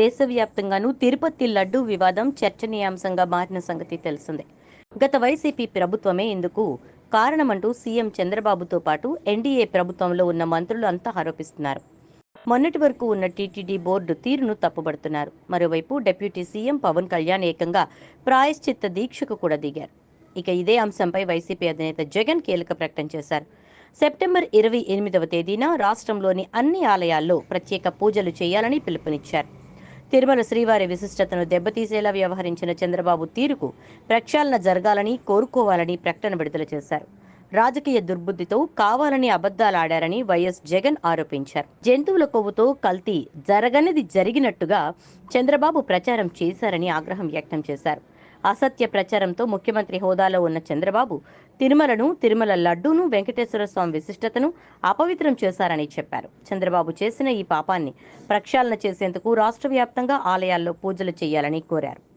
దేశవ్యాప్తంగానూ తిరుపతి లడ్డూ వివాదం చర్చనీయాంశంగా మారిన సంగతి తెలిసిందే. గత వైసీపీ ప్రభుత్వమే ఇందుకు కారణమంటూ సీఎం చంద్రబాబుతో పాటు ఎన్డీఏ ప్రభుత్వంలో ఉన్న మంత్రులు అంతా ఆరోపిస్తున్నారు. మొన్నటి వరకు ఉన్న టీటీడీ బోర్డు తీరును తప్పుబడుతున్నారు. మరోవైపు డిప్యూటీ సీఎం పవన్ కళ్యాణ్ ఏకంగా ప్రాయశ్చిత్త దీక్షకు కూడా దిగారు. ఇక ఇదే అంశంపై వైసీపీ అధినేత జగన్ కీలక ప్రకటన చేశారు. సెప్టెంబర్ ఇరవై ఎనిమిదవ తేదీన రాష్ట్రంలోని అన్ని ఆలయాల్లో ప్రత్యేక పూజలు చేయాలని పిలుపునిచ్చారు. తిరుమల శ్రీవారి విశిష్టతను దెబ్బతీసేలా వ్యవహరించిన చంద్రబాబు తీరుకు ప్రక్షాళన జరగాలని కోరుకోవాలని ప్రకటన విడుదల చేశారు. రాజకీయ దుర్బుద్ధితో కావాలని అబద్ధాలాడారని వైఎస్ జగన్ ఆరోపించారు. జంతువుల కొవ్వుతో కల్తీ జరగనిది జరిగినట్టుగా చంద్రబాబు ప్రచారం చేశారని ఆగ్రహం వ్యక్తం చేశారు. అసత్య ప్రచారంతో ముఖ్యమంత్రి హోదాలో ఉన్న చంద్రబాబు తిరుమలను తిరుమల లడ్డూను వెంకటేశ్వర స్వామి విశిష్టతను అపవిత్రం చేశారని చెప్పారు. చంద్రబాబు చేసిన ఈ పాపాన్ని ప్రక్షాళన చేసేందుకు రాష్ట్ర వ్యాప్తంగా ఆలయాల్లో పూజలు చేయాలని కోరారు.